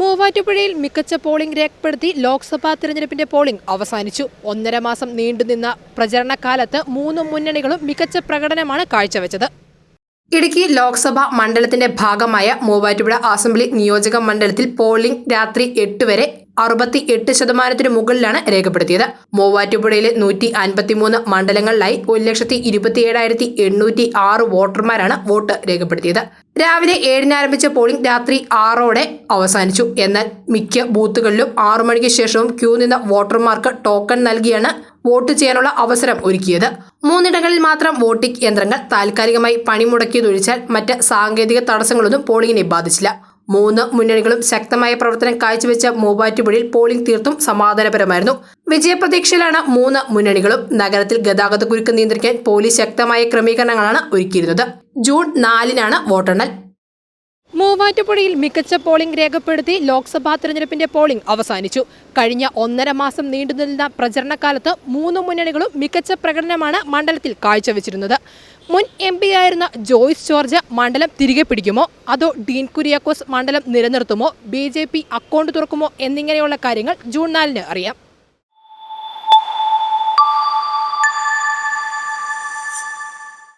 മൂവാറ്റുപുഴയിൽ മികച്ച പോളിംഗ് രേഖപ്പെടുത്തി ലോക്സഭാ തെരഞ്ഞെടുപ്പിന്റെ പോളിംഗ് അവസാനിച്ചു. ഒന്നര മാസം നീണ്ടുനിന്ന പ്രചരണകാലത്ത് മൂന്ന് മുന്നണികളും മികച്ച പ്രകടനമാണ് കാഴ്ചവെച്ചത്. ഇടുക്കി ലോക്സഭാ മണ്ഡലത്തിന്റെ ഭാഗമായ മൂവാറ്റുപുഴ അസംബ്ലി നിയോജക മണ്ഡലത്തിൽ പോളിംഗ് രാത്രി എട്ട് വരെ അറുപത്തി എട്ട് ശതമാനത്തിന് മുകളിലാണ് രേഖപ്പെടുത്തിയത്. മൂവാറ്റുപുഴയിലെ നൂറ്റി അൻപത്തിമൂന്ന് മണ്ഡലങ്ങളിലായി ഒരു ലക്ഷത്തി ഇരുപത്തിയേഴായിരത്തി എണ്ണൂറ്റി ആറ് വോട്ടർമാരാണ് വോട്ട് രേഖപ്പെടുത്തിയത്. രാവിലെ ഏഴിന് ആരംഭിച്ച പോളിംഗ് രാത്രി ആറോടെ അവസാനിച്ചു. എന്നാൽ മിക്ക ബൂത്തുകളിലും ആറു മണിക്ക് ശേഷവും ക്യൂ നിന്ന വോട്ടർമാർക്ക് ടോക്കൺ നൽകിയാണ് വോട്ട് ചെയ്യാനുള്ള അവസരം ഒരുക്കിയത്. മൂന്നിടങ്ങളിൽ മാത്രം വോട്ടിംഗ് യന്ത്രങ്ങൾ താൽക്കാലികമായി പണിമുടക്കിയതൊഴിച്ചാൽ മറ്റ് സാങ്കേതിക തടസ്സങ്ങളൊന്നും പോളിംഗിനെ ബാധിച്ചില്ല. മൂന്ന് മുന്നണികളും ശക്തമായ പ്രവർത്തനം കാഴ്ചവെച്ച മൂവാറ്റുപുഴയിൽ പോളിംഗ് തീർത്തും സമാധാനപരമായിരുന്നു. വിജയപ്രതീക്ഷയിലാണ് മൂന്ന് മുന്നണികളും നഗരത്തിൽ ഗതാഗത കുരുക്ക് നിയന്ത്രിക്കാൻ പോലീസ് ശക്തമായ ക്രമീകരണങ്ങളാണ് ഒരുക്കിയിരുന്നത്. ജൂൺ നാലിനാണ് വോട്ടെണ്ണൽ. മൂവാറ്റുപുഴയിൽ മികച്ച പോളിംഗ് രേഖപ്പെടുത്തി ലോക്സഭാ തെരഞ്ഞെടുപ്പിന്റെ പോളിംഗ് അവസാനിച്ചു. കഴിഞ്ഞ ഒന്നര മാസം നീണ്ടുനിന്ന പ്രചരണകാലത്ത് മൂന്ന് മുന്നണികളും മികച്ച പ്രകടനമാണ് മണ്ഡലത്തിൽ കാഴ്ചവെച്ചിരുന്നത്. മുൻ എം ആയിരുന്ന ജോയ്സ് ജോർജ് മണ്ഡലം തിരികെ പിടിക്കുമോ? അതോ ഡീൻ കുര്യാക്കോസ് മണ്ഡലം നിലനിർത്തുമോ? B account തുറക്കുമോ? എന്നിങ്ങനെയുള്ള കാര്യങ്ങൾ ജൂൺ നാലിന് അറിയാം.